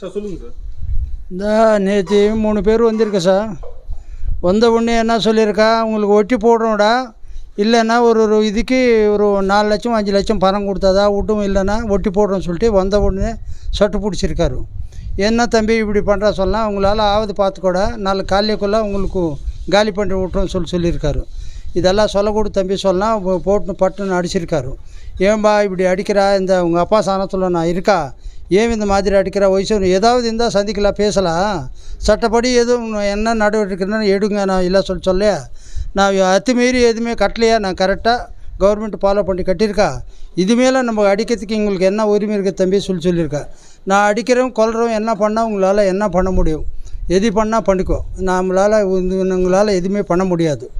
Sir சொல்லுங்கள் sir. இந்த நேற்று மூணு பேர் வந்திருக்கு சார். வந்த உடனே என்ன சொல்லியிருக்கா? உங்களுக்கு ஒட்டி போடுறோம்டா இல்லைன்னா ஒரு ஒரு இதுக்கு ஒரு நாலு லட்சம் அஞ்சு லட்சம் பணம் கொடுத்தாதா விட்டும் இல்லைன்னா ஒட்டி போடுறோம்னு சொல்லிட்டு வந்த உடனே சட்டு பிடிச்சிருக்காரு. என்ன தம்பி இப்படி பண்ணுறா சொல்லலாம் உங்களால் ஆவது பார்த்துக்கூட. நாலு காலைக்குள்ளே உங்களுக்கு காலி பண்ணி விட்றோன்னு சொல்லி சொல்லியிருக்காரு. இதெல்லாம் சொல்லக்கூட தம்பி சொல்லலாம் போட்டு பட்டுன்னு அடிச்சிருக்காரு. ஏன்பா இப்படி அடிக்கிறா? இந்த உங்கள் அப்பா சாணத்தில் நான் இருக்கா? ஏன் இந்த மாதிரி அடிக்கிற வயசு ஏதாவது இருந்தால் சந்திக்கலாம் பேசலாம். சட்டப்படி எதுவும் என்ன நடவடிக்கைன்னு எடுங்க நான் இல்லை சொல்லி சொல்ல. நான் அத்துமீறி எதுவுமே கட்டலையா? நான் கரெக்டாக கவர்மெண்ட் ஃபாலோ பண்ணி கட்டியிருக்கா? இதுமேல நம்ம அடிக்கிறதுக்கு எங்களுக்கு என்ன உரிமை இருக்குது தம்பி? சொல்லி சொல்லியிருக்கா. நான் அடிக்கிறோம் கொல்றோம் என்ன பண்ணால் உங்களால் என்ன பண்ண முடியும்? எது பண்ணால் பண்ணிக்கோ. நம்மளால் உங்களால் எதுவுமே பண்ண முடியாது.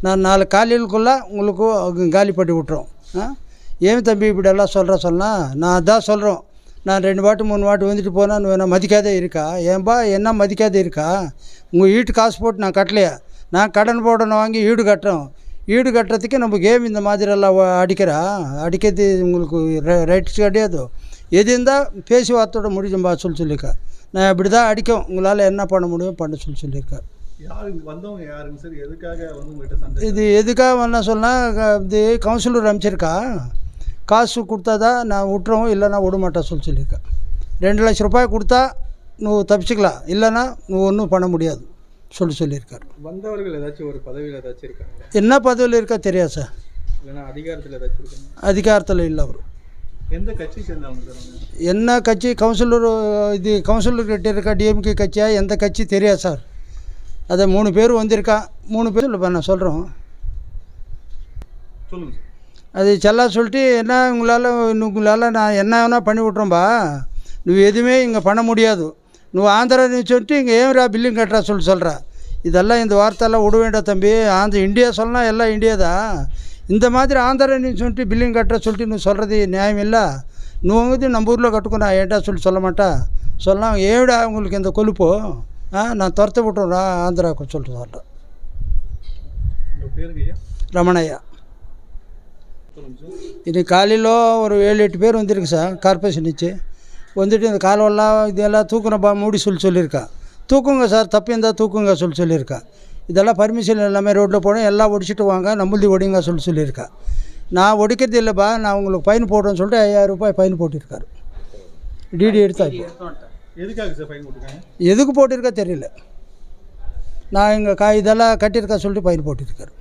நான் நாலு காலையிலுக்குள்ளே உங்களுக்கு காலி பண்ணி விட்டுறோம். ஆ? ஏன் தம்பி இப்படியெல்லாம் சொல்கிற சொன்னால் நான் அதான் சொல்கிறோம் நான் ரெண்டு வாட்டு மூணு வாட்டு வந்துட்டு போனால் நீ என்ன மதிக்காதே இருக்கா? ஏன்பா என்ன மதிக்காதே இருக்கா? உங்கள் வீட்டு காசு போட்டு நான் கட்டலையா? நான் கடன் போடணும் வாங்கி ஈடு கட்டுறோம். ஈடு கட்டுறதுக்கு நம்ம கேம் இந்த மாதிரி எல்லாம் வ- அடிக்கிறா? அடிக்கிறது உங்களுக்கு ரைட்ஸ் கிடையாது? எது இருந்தால் பேசி வார்த்தையோட முடிச்சும்பா சொல்லி சொல்லியிருக்கா நான் இப்படி தான் அடிக்கும். உங்களால் என்ன பண்ண முடியும்? பண்ண சொல்லி சண்டை இது எதுக்காக என்ன சொன்னால் இது கவுன்சிலர் அனுப்பிச்சிருக்கா காசு கொடுத்தாதா நான் விட்டுறோம் இல்லைன்னா விட மாட்டேன் சொல்லி சொல்லியிருக்கேன் ரெண்டு லட்ச ரூபாய் கொடுத்தா నువ్వు தப்பிச்சுக்கலாம் இல்லைன்னா నువ్వు ஒன்றும் பண்ண முடியாது சொல்லி சொல்லியிருக்காரு வந்தவர்கள் ஏதாச்சும் ஒரு பதவியில் ஏதாச்சும் இருக்காங்க என்ன பதவியில் இருக்கா தெரியாது சார் இல்லைன்னா அதிகாரத்தில் ஏதாச்சும் இருக்காங்க அதிகாரத்தில் இல்லை அவர் எந்த கட்சி சேர்ந்தவங்க சார் அவங்க என்ன கட்சி கவுன்சிலர் இது கவுன்சிலர் கிட்ட இருக்கா டிஎம்கே கட்சியா எந்த கட்சி தெரியாது சார் அதை மூணு பேர் வந்திருக்கா மூணு பேர் இல்லைப்பா நான் சொல்கிறோம் சொல்லுங்க சார் அது செல்லா சொல்லிட்டு என்ன உங்களால் உங்களால் நான் என்ன வேணால் பண்ணி விட்றோம்பா నువ్వు எதுவுமே இங்கே பண்ண முடியாது నువ్వు ఆంధ్ర నుంచి சொல்லிட்டு இங்கே ஏன்ரா பில்லிங் கட்டுறா சொல்லி சொல்கிற இதெல்லாம் இந்த வார்த்தையெல்லாம் விட வேண்டாம் தம்பி ஆந்திர இந்தியா சொன்னா எல்லாம் இந்தியா தான் இந்த மாதிரி ஆந்திர నుంచి சொல்லிட்டு பில்லிங் கட்டுற சொல்லிட்டு నువ్వు சொல்கிறது நியாயம் இல்லை నువ్వు வந்து நம்ம ஊரில் கட்டுக்குனா ஏன்டா சொல்லி சொல்ல மாட்டா சொல்லலாம் ஏடா உங்களுக்கு இந்த கொழுப்பு ஆ நான் துரத்த விட்டுறா ஆந்திராவுக்கு சொல்லிட்டு சொல்கிறேன் உங்கள் பேருங்க ஐயா ரமணையா இது காலையில் ஒரு ஏழு எட்டு பேர் வந்திருக்கு சார் கார்பரேஷன் வச்சு வந்துட்டு இந்த காலவெல்லாம் இதெல்லாம் தூக்குறப்பா மூடி சொல்லி சொல்லியிருக்கா. தூக்குங்க சார் தப்பு இருந்தால் தூக்குங்க சொல்லி சொல்லியிருக்கா. இதெல்லாம் பர்மிஷன் எல்லாமே ரோட்டில் போனோம் எல்லாம் ஒடிச்சிட்டு வாங்க நம்மளுது ஒடிங்க சொல்லி சொல்லியிருக்கா. நான் ஒடிக்கிறது இல்லைப்பா நான் உங்களுக்கு ஃபைன் போடுறேன்னு சொல்லிட்டு ஐயாயிரம் ரூபாய் ஃபைன் போட்டிருக்காரு. டிடி எடுத்தாச்சு எதுக்காக சார் ஃபைன் போட்டிருக்காங்க? எதுக்கு போட்டிருக்கா தெரியல. நான் இங்கே கா இதெல்லாம் கட்டியிருக்கா சொல்லிட்டு ஃபைன் போட்டிருக்காரு.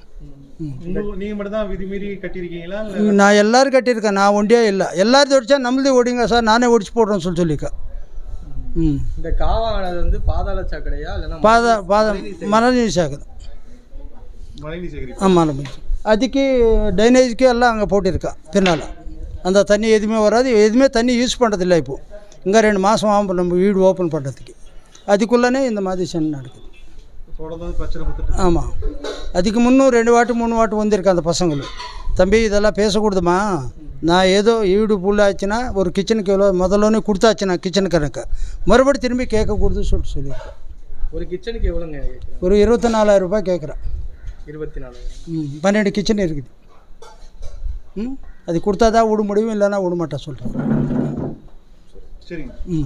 உங்க நீங்க மட்டும் தான் விதி மீறி கட்டியிருக்கீங்களா? இல்லை நான் எல்லாரும் கட்டியிருக்கேன். நான் ஒண்டியே இல்லை. எல்லாரும் ஒடிச்சா நம்மளதே ஒடிங்க சார். நானே ஒடிச்சு போடுறேன்னு சொல்லி சொல்லியிருக்கேன் ம். இந்த காவானது வந்து பாதாள சாக்கடையா இல்லைன்னா பாத பாத மனநீர் சாகுது மழைநீர் ஆமாம் அதுக்கு டைனேஜ்க்கு எல்லாம் அங்கே போட்டிருக்கா பின்னால். அந்த தண்ணி எதுவுமே வராது. எதுவுமே தண்ணி யூஸ் பண்ணுறதில்ல இப்போது இங்கே ரெண்டு மாதம் ஆகும் நம்ம வீடு ஓப்பன் பண்ணுறதுக்கு அதுக்குள்ளே இந்த மாதிரி சண்டை நடக்குது. ஆமாம் அதுக்கு முன்னும் ரெண்டு வாட்டு மூணு வாட்டு வந்திருக்கு அந்த பசங்களும் தம்பி இதெல்லாம் பேசக்கூடாதுமா நான் ஏதோ ஈடு புல்லாச்சுன்னா ஒரு கிச்சனுக்கு எவ்வளோ முதல்லோனே கொடுத்தாச்சு நான் கிச்சனுக்காரனுக்கு மறுபடி திரும்பி கேட்கக்கூடாதுன்னு சொல்லிட்டு சொல்லியிருக்கேன். ஒரு கிச்சனுக்கு எவ்வளோங்க ஒரு இருபத்தி நாலாயிரம் ரூபாய் கேட்குறேன். இருபத்தி நாலாயிரம் ம் பன்னெண்டு கிச்சன் இருக்குது. ம் அது கொடுத்தா தான் விட முடியும் இல்லைன்னா விட மாட்டேன் சொல்கிறேன் சரிங்க. ம்.